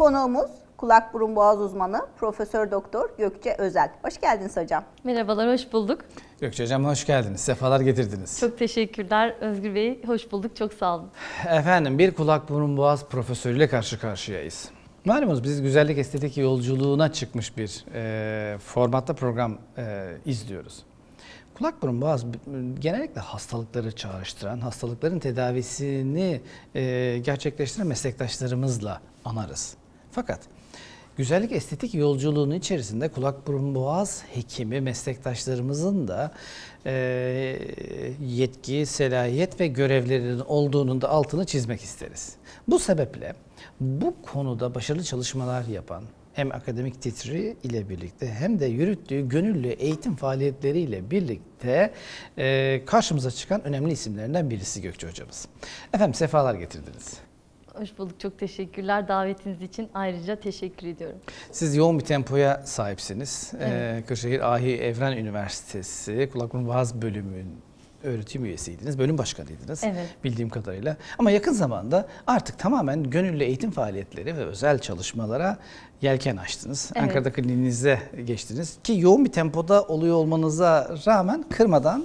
Konuğumuz kulak burun boğaz uzmanı Profesör Doktor Gökçe Özel. Hoş geldiniz hocam. Merhabalar, hoş bulduk. Gökçe Hocam hoş geldiniz. Sefalar getirdiniz. Çok teşekkürler Özgür Bey. Hoş bulduk, çok sağ olun. Efendim bir kulak burun boğaz profesörüyle karşı karşıyayız. Malumunuz biz güzellik estetik yolculuğuna çıkmış bir e, formatta program e, izliyoruz. Kulak burun boğaz genellikle hastalıkları çağrıştıran, hastalıkların tedavisini e, gerçekleştiren meslektaşlarımızla anarız. Fakat güzellik estetik yolculuğunun içerisinde kulak burun boğaz hekimi meslektaşlarımızın da e, yetki, selahiyet ve görevlerinin olduğunun da altını çizmek isteriz. Bu sebeple bu konuda başarılı çalışmalar yapan hem akademik titri ile birlikte hem de yürüttüğü gönüllü eğitim faaliyetleriyle birlikte e, karşımıza çıkan önemli isimlerinden birisi Gökçe hocamız. Efendim sefalar getirdiniz. Hoş bulduk, çok teşekkürler. Davetiniz için ayrıca teşekkür ediyorum. Siz yoğun bir tempoya sahipsiniz. Evet. Ee, Kırşehir Ahi Evren Üniversitesi Kulak Burun Boğaz Bölümün öğretim üyesiydiniz, bölüm başkanıydınız Evet. bildiğim kadarıyla. Ama yakın zamanda artık tamamen gönüllü eğitim faaliyetleri ve özel çalışmalara yelken açtınız. Evet. Ankara'da kliniğinize geçtiniz ki yoğun bir tempoda oluyor olmanıza rağmen kırmadan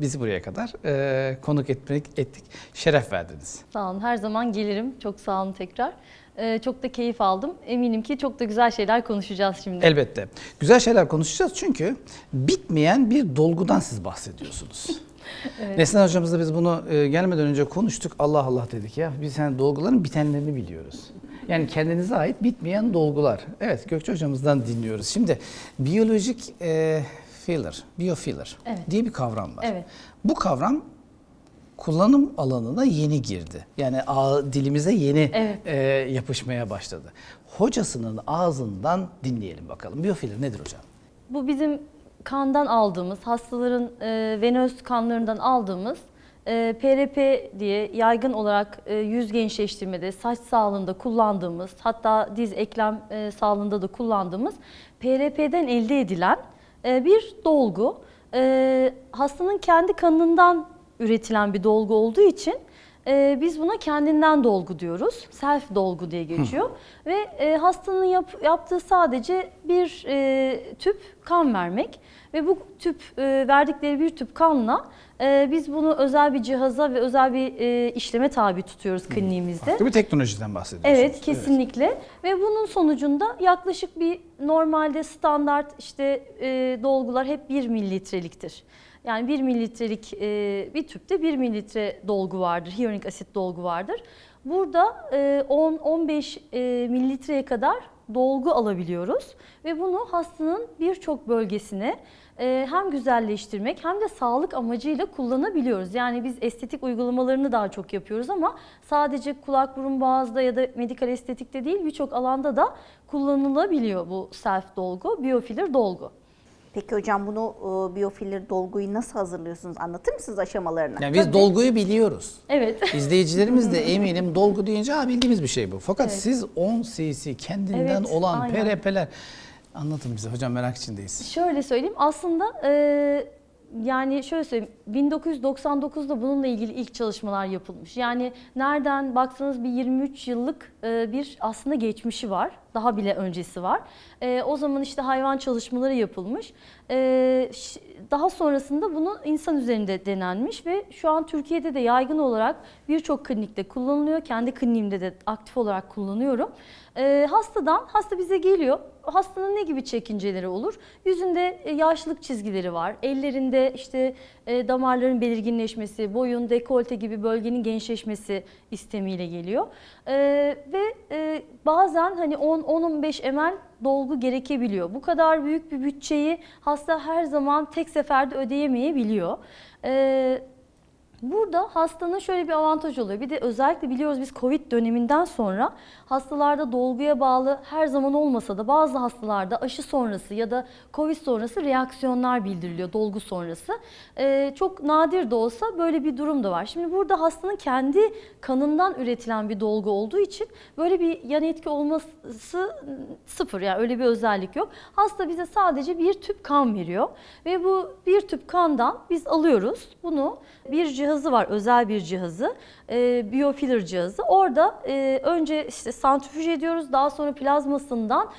bizi buraya kadar e, konuk etmek ettik. Şeref verdiniz. Sağ olun, her zaman gelirim. Çok sağ olun tekrar. Ee, çok da keyif aldım. Eminim ki çok da güzel şeyler konuşacağız şimdi. Elbette. Güzel şeyler konuşacağız çünkü bitmeyen bir dolgudan siz bahsediyorsunuz. Evet. Neslihan hocamızla biz bunu e, gelmeden önce konuştuk. Allah Allah dedik ya. Biz yani dolguların bitenlerini biliyoruz. Yani kendinize ait bitmeyen dolgular. Evet Gökçe hocamızdan dinliyoruz. Şimdi biyolojik e, filler, biofiller Evet. diye bir kavram var. Evet. Bu kavram kullanım alanına yeni girdi. Yani ağ, dilimize yeni Evet. e, yapışmaya başladı. Hocasının ağzından dinleyelim bakalım. Biyofiller nedir hocam? Bu bizim kandan aldığımız, hastaların e, venöz kanlarından aldığımız e, PRP diye yaygın olarak e, yüz gençleştirmede, saç sağlığında kullandığımız, hatta diz eklem e, sağlığında da kullandığımız PRP'den elde edilen bir dolgu. E, hastanın kendi kanından üretilen bir dolgu olduğu için e, biz buna kendinden dolgu diyoruz. Self dolgu diye geçiyor. Ve e, hastanın yap- yaptığı sadece bir e, tüp kan vermek. Ve bu tüp e, verdikleri bir tüp kanla e, biz bunu özel bir cihaza ve özel bir e, işleme tabi tutuyoruz kliniğimizde. Farklı bir teknolojiden bahsediyorsunuz. Evet kesinlikle ve bunun sonucunda yaklaşık bir normalde standart işte e, dolgular hep 1 mililitreliktir. Yani 1 mililitrelik e, bir tüpte 1 mililitre dolgu vardır, hyaluronik asit dolgu vardır. Burada e, 10-15 e, mililitreye kadar dolgu alabiliyoruz ve bunu hastanın birçok bölgesine e, hem güzelleştirmek hem de sağlık amacıyla kullanabiliyoruz. Yani biz estetik uygulamalarını daha çok yapıyoruz ama sadece kulak burun boğazda ya da medikal estetikte değil birçok alanda da kullanılabiliyor bu self dolgu, biofiller dolgu. Peki hocam bunu e, biyofiller dolguyu nasıl hazırlıyorsunuz? Anlatır mısınız aşamalarını? Yani biz dolguyu biliyoruz. Evet. İzleyicilerimiz de eminim dolgu deyince ha bildiğimiz bir şey bu. Fakat Evet. siz 10 cc kendinden Evet, olan aynen. PRP'ler anlatın bize hocam merak içindeyiz. Şöyle söyleyeyim aslında e, yani şöyle söyleyeyim 1999'da bununla ilgili ilk çalışmalar yapılmış. Yani nereden baksanız bir 23 yıllık e, bir aslında geçmişi var. Daha bile öncesi var. E, o zaman işte hayvan çalışmaları yapılmış. E, daha sonrasında bunu insan üzerinde denenmiş ve şu an Türkiye'de de yaygın olarak birçok klinikte kullanılıyor. Kendi kliniğimde de aktif olarak kullanıyorum. E, hastadan, hasta bize geliyor. Hastanın ne gibi çekinceleri olur? Yüzünde e, yaşlılık çizgileri var. Ellerinde işte e, damarların belirginleşmesi, boyun, dekolte gibi bölgenin gençleşmesi istemiyle geliyor. E, ve e, bazen hani 10-15 ml dolgu gerekebiliyor. Bu kadar büyük bir bütçeyi hasta her zaman tek seferde ödeyemeyebiliyor. E, Burada hastanın şöyle bir avantajı oluyor. Bir de özellikle biliyoruz biz Covid döneminden sonra hastalarda dolguya bağlı her zaman olmasa da bazı hastalarda aşı sonrası ya da Covid sonrası reaksiyonlar bildiriliyor dolgu sonrası. Ee, çok nadir de olsa böyle bir durum da var. Şimdi burada hastanın kendi kanından üretilen bir dolgu olduğu için böyle bir yan etki olması sıfır yani öyle bir özellik yok. Hasta bize sadece bir tüp kan veriyor ve bu bir tüp kandan biz alıyoruz bunu bir cihaza cihazı var, özel bir cihazı. E, biofiller cihazı. Orada e, önce işte santrifüj ediyoruz. Daha sonra plazmasından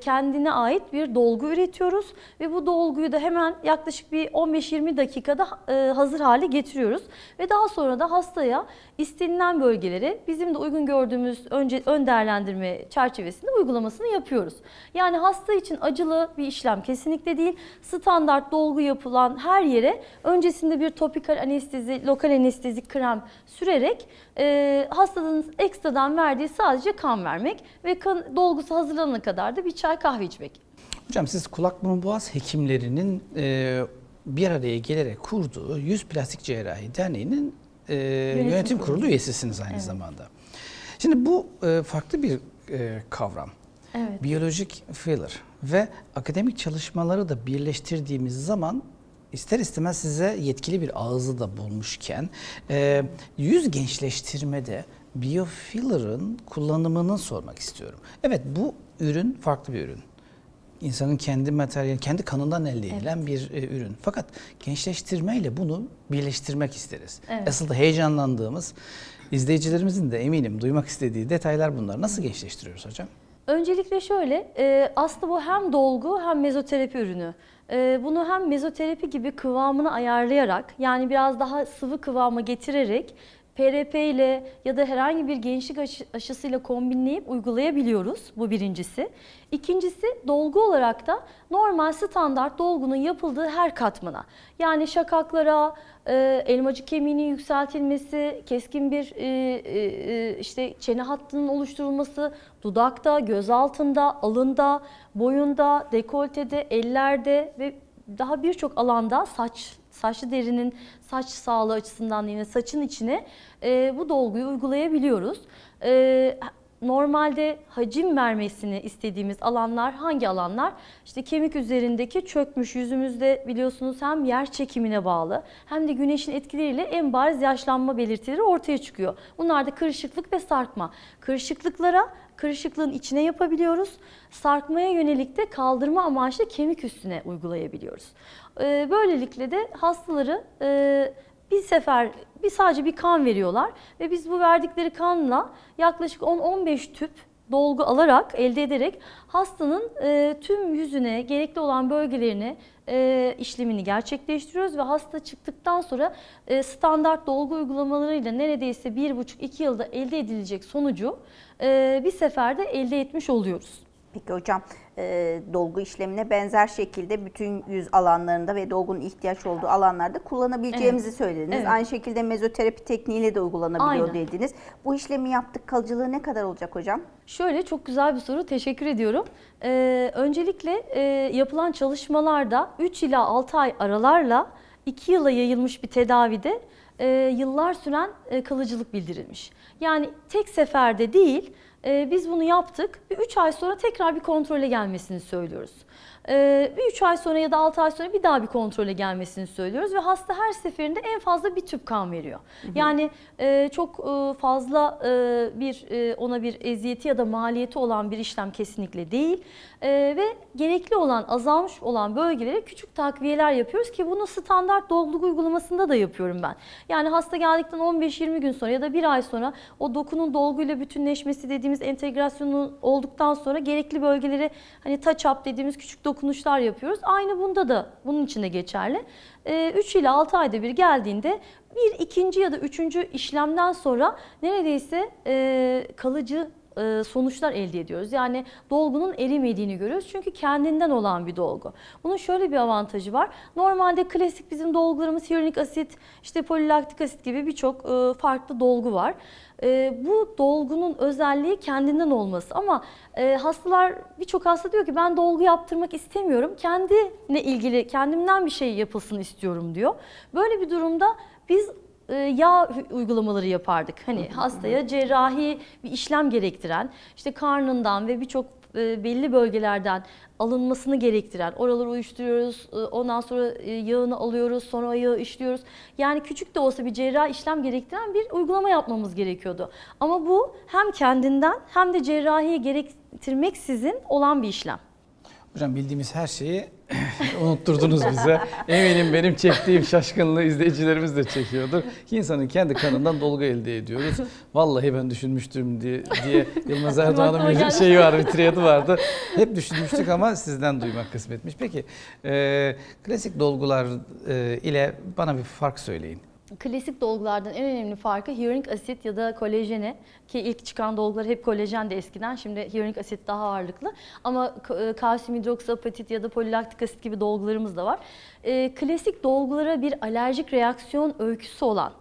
kendine ait bir dolgu üretiyoruz ve bu dolguyu da hemen yaklaşık bir 15-20 dakikada e, hazır hale getiriyoruz ve daha sonra da hastaya istenilen bölgelere bizim de uygun gördüğümüz önce ön değerlendirme çerçevesinde uygulamasını yapıyoruz. Yani hasta için acılı bir işlem kesinlikle değil. Standart dolgu yapılan her yere öncesinde bir topikal anestezi, lokal anestezik krem sürerek e, hastanın ekstradan verdiği sadece kan vermek ve kan dolgusu hazırlanana kadar da bir çay kahve içmek. Hocam siz kulak burun boğaz hekimlerinin e, bir araya gelerek kurduğu Yüz Plastik Cerrahi Derneği'nin e, yönetim, kurulu. kurulu üyesisiniz aynı zamanda. Şimdi bu e, farklı bir e, kavram. Evet. Biyolojik filler ve akademik çalışmaları da birleştirdiğimiz zaman ister istemez size yetkili bir ağzı da bulmuşken e, yüz gençleştirmede biofiller'ın kullanımını sormak istiyorum. Evet bu ürün farklı bir ürün. İnsanın kendi materyali, kendi kanından elde edilen bir e, ürün. Fakat gençleştirmeyle bunu birleştirmek isteriz. Evet. Asıl da heyecanlandığımız, izleyicilerimizin de eminim duymak istediği detaylar bunlar. Nasıl gençleştiriyoruz hocam? Öncelikle şöyle, e, aslında bu hem dolgu hem mezoterapi ürünü. E, bunu hem mezoterapi gibi kıvamını ayarlayarak, yani biraz daha sıvı kıvama getirerek PRP ile ya da herhangi bir gençlik aşı- aşısıyla kombinleyip uygulayabiliyoruz. Bu birincisi. İkincisi dolgu olarak da normal standart dolgunun yapıldığı her katmana. Yani şakaklara, e, elmacık kemiğinin yükseltilmesi, keskin bir e, e, e, işte çene hattının oluşturulması, dudakta, göz altında, alında, boyunda, dekoltede, ellerde ve daha birçok alanda saç saçlı derinin saç sağlığı açısından yine saçın içine e, bu dolguyu uygulayabiliyoruz. E, normalde hacim vermesini istediğimiz alanlar hangi alanlar? İşte kemik üzerindeki çökmüş yüzümüzde biliyorsunuz hem yer çekimine bağlı hem de güneşin etkileriyle en bariz yaşlanma belirtileri ortaya çıkıyor. Bunlar da kırışıklık ve sarkma. Kırışıklıklara kırışıklığın içine yapabiliyoruz. Sarkmaya yönelik de kaldırma amaçlı kemik üstüne uygulayabiliyoruz. Ee, Böylelikle de hastaları e, bir sefer bir sadece bir kan veriyorlar ve biz bu verdikleri kanla yaklaşık 10-15 tüp dolgu alarak, elde ederek hastanın e, tüm yüzüne, gerekli olan bölgelerine e, işlemini gerçekleştiriyoruz ve hasta çıktıktan sonra e, standart dolgu uygulamalarıyla neredeyse 1,5-2 yılda elde edilecek sonucu e, bir seferde elde etmiş oluyoruz. Peki hocam e, dolgu işlemine benzer şekilde bütün yüz alanlarında ve dolgunun ihtiyaç olduğu alanlarda kullanabileceğimizi söylediniz. Evet. Aynı şekilde mezoterapi tekniğiyle de uygulanabiliyor Aynen. dediniz. Bu işlemi yaptık kalıcılığı ne kadar olacak hocam? Şöyle çok güzel bir soru. Teşekkür ediyorum. Ee, öncelikle e, yapılan çalışmalarda 3 ila 6 ay aralarla 2 yıla yayılmış bir tedavide e, yıllar süren e, kalıcılık bildirilmiş. Yani tek seferde değil, e, biz bunu yaptık. Bir 3 ay sonra tekrar bir kontrole gelmesini söylüyoruz. E, bir 3 ay sonra ya da 6 ay sonra bir daha bir kontrole gelmesini söylüyoruz ve hasta her seferinde en fazla bir tüp kan veriyor. Yani e, çok e, fazla e, bir e, ona bir eziyeti ya da maliyeti olan bir işlem kesinlikle değil ve gerekli olan azalmış olan bölgelere küçük takviyeler yapıyoruz ki bunu standart dolgu uygulamasında da yapıyorum ben. Yani hasta geldikten 15-20 gün sonra ya da bir ay sonra o dokunun dolguyla bütünleşmesi dediğimiz entegrasyonu olduktan sonra gerekli bölgelere hani touch up dediğimiz küçük dokunuşlar yapıyoruz. Aynı bunda da bunun için de geçerli. 3 ile 6 ayda bir geldiğinde bir ikinci ya da üçüncü işlemden sonra neredeyse e, kalıcı e, sonuçlar elde ediyoruz. Yani dolgunun erimediğini görüyoruz. Çünkü kendinden olan bir dolgu. Bunun şöyle bir avantajı var. Normalde klasik bizim dolgularımız hyaluronik asit, işte polilaktik asit gibi birçok e, farklı dolgu var. E, bu dolgunun özelliği kendinden olması ama hastalar birçok hasta diyor ki ben dolgu yaptırmak istemiyorum. Kendine ilgili kendimden bir şey yapılsın istiyorum diyor. Böyle bir durumda biz yağ uygulamaları yapardık. Hani hastaya cerrahi bir işlem gerektiren, işte karnından ve birçok e, belli bölgelerden alınmasını gerektiren, oraları uyuşturuyoruz, e, ondan sonra e, yağını alıyoruz, sonra yağı işliyoruz. Yani küçük de olsa bir cerrahi işlem gerektiren bir uygulama yapmamız gerekiyordu. Ama bu hem kendinden hem de cerrahiye gerektirmeksizin olan bir işlem. Hocam bildiğimiz her şeyi unutturdunuz bize. Eminim benim çektiğim şaşkınlığı izleyicilerimiz de çekiyordur. Ki insanın kendi kanından dolgu elde ediyoruz. Vallahi ben düşünmüştüm diye, diye Yılmaz Erdoğan'ın bir şeyi var, bir triyadı vardı. Hep düşünmüştük ama sizden duymak kısmetmiş. Peki e, klasik dolgular e, ile bana bir fark söyleyin. Klasik dolgulardan en önemli farkı hyaluronik asit ya da kolajene ki ilk çıkan dolgular hep kolajen de eskiden şimdi hyaluronik asit daha ağırlıklı ama e, kalsiyum hidroksiapatit ya da polilaktik asit gibi dolgularımız da var. E, klasik dolgulara bir alerjik reaksiyon öyküsü olan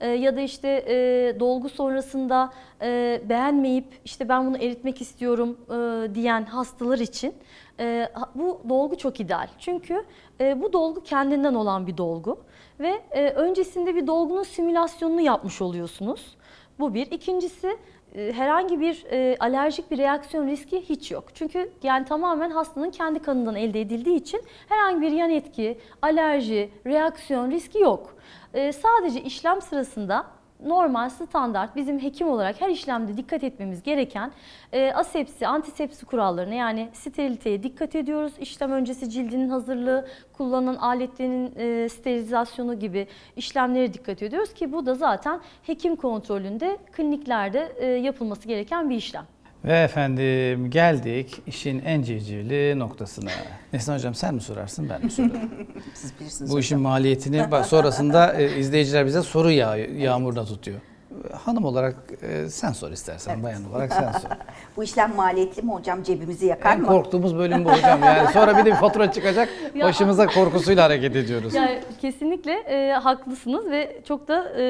e, ya da işte e, dolgu sonrasında e, beğenmeyip işte ben bunu eritmek istiyorum e, diyen hastalar için e, bu dolgu çok ideal. Çünkü e, bu dolgu kendinden olan bir dolgu ve e, öncesinde bir dolgunun simülasyonunu yapmış oluyorsunuz. Bu bir. İkincisi herhangi bir e, alerjik bir reaksiyon riski hiç yok. Çünkü yani tamamen hastanın kendi kanından elde edildiği için herhangi bir yan etki, alerji, reaksiyon riski yok. E, sadece işlem sırasında normal standart bizim hekim olarak her işlemde dikkat etmemiz gereken e, asepsi, antisepsi kurallarına yani steriliteye dikkat ediyoruz. İşlem öncesi cildinin hazırlığı, kullanılan aletlerin e, sterilizasyonu gibi işlemlere dikkat ediyoruz ki bu da zaten hekim kontrolünde kliniklerde e, yapılması gereken bir işlem. Ve efendim geldik işin en civcivli noktasına. Neslihan Hocam sen mi sorarsın ben mi sorarım? Siz bilirsiniz Bu hocam. işin maliyetini bak sonrasında e, izleyiciler bize soru yağ, yağmurda tutuyor. Hanım olarak e, sen sor istersen, bayan olarak sen sor. Bu işlem maliyetli mi hocam? Cebimizi yakar En mı? korktuğumuz bölüm bu hocam yani. Sonra bir de bir fatura çıkacak, Ya- başımıza korkusuyla hareket ediyoruz. Yani kesinlikle e, haklısınız ve çok da e,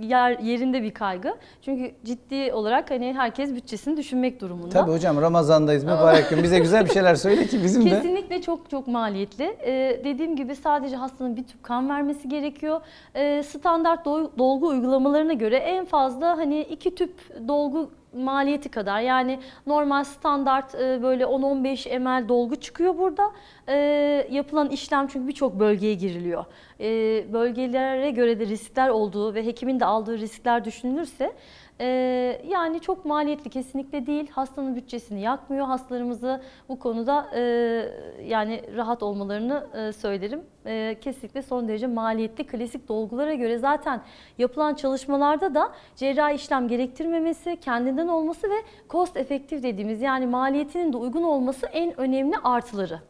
yer yerinde bir kaygı. Çünkü ciddi olarak hani herkes bütçesini düşünmek durumunda. Tabii hocam Ramazan'dayız mübarek gün. Bize güzel bir şeyler söyle ki bizim de. Kesinlikle çok çok maliyetli. Ee, dediğim gibi sadece hastanın bir tüp kan vermesi gerekiyor. Ee, standart do- dolgu uygulamalarına göre en fazla hani iki tüp dolgu maliyeti kadar yani normal standart e, böyle 10-15 ml dolgu çıkıyor burada. Ee, yapılan işlem çünkü birçok bölgeye giriliyor. Ee, bölgelere göre de riskler olduğu ve hekimin de aldığı riskler düşünülürse ee, yani çok maliyetli kesinlikle değil. Hastanın bütçesini yakmıyor. Hastalarımızı bu konuda e, yani rahat olmalarını e, söylerim. E, kesinlikle son derece maliyetli klasik dolgulara göre zaten yapılan çalışmalarda da cerrahi işlem gerektirmemesi, kendinden olması ve cost efektif dediğimiz yani maliyetinin de uygun olması en önemli artıları.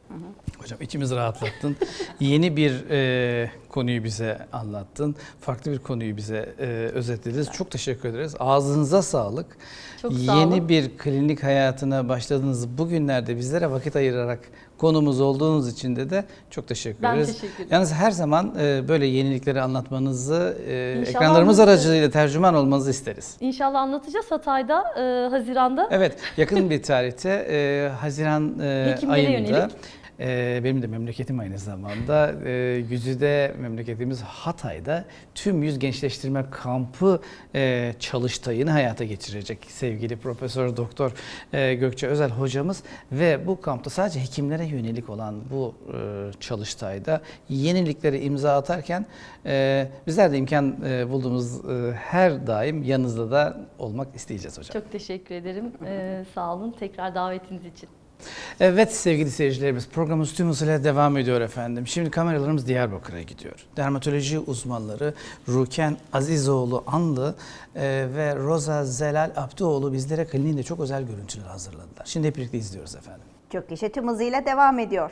Hocam içimizi rahatlattın. Yeni bir e, konuyu bize anlattın. Farklı bir konuyu bize e, özetlediniz. Çok teşekkür ederiz. Ağzınıza sağlık. Çok sağ Yeni olun. bir klinik hayatına başladığınız bugünlerde bizlere vakit ayırarak konumuz olduğunuz için de de çok teşekkür Ben ederiz. teşekkür ederim. Yalnız her zaman e, böyle yenilikleri anlatmanızı, e, İnşallah ekranlarımız anlatırız. aracılığıyla tercüman olmanızı isteriz. İnşallah anlatacağız Hatay'da, e, Haziran'da. Evet, yakın bir tarihte e, Haziran e, Hekimlere ayında yönelik. E, benim de memleketim aynı zamanda e, Güzide memleketimiz Hatay'da tüm yüz gençleştirme kampı e, çalıştayını hayata geçirecek sevgili Profesör Doktor e, Gökçe Özel hocamız ve bu kampta sadece hekimlere yönelik olan bu e, çalıştayda yeniliklere imza atarken e, bizler de imkan bulduğumuz her daim yanınızda da olmak isteyeceğiz hocam. Çok teşekkür ederim. E, sağ olun tekrar davetiniz için. Evet sevgili seyircilerimiz programımız tüm hızıyla devam ediyor efendim. Şimdi kameralarımız Diyarbakır'a gidiyor. Dermatoloji uzmanları Ruken Azizoğlu Anlı e, ve Roza Zelal Abdioğlu bizlere kliniğinde çok özel görüntüler hazırladılar. Şimdi hep birlikte izliyoruz efendim. Çok yaşa tüm hızıyla devam ediyor.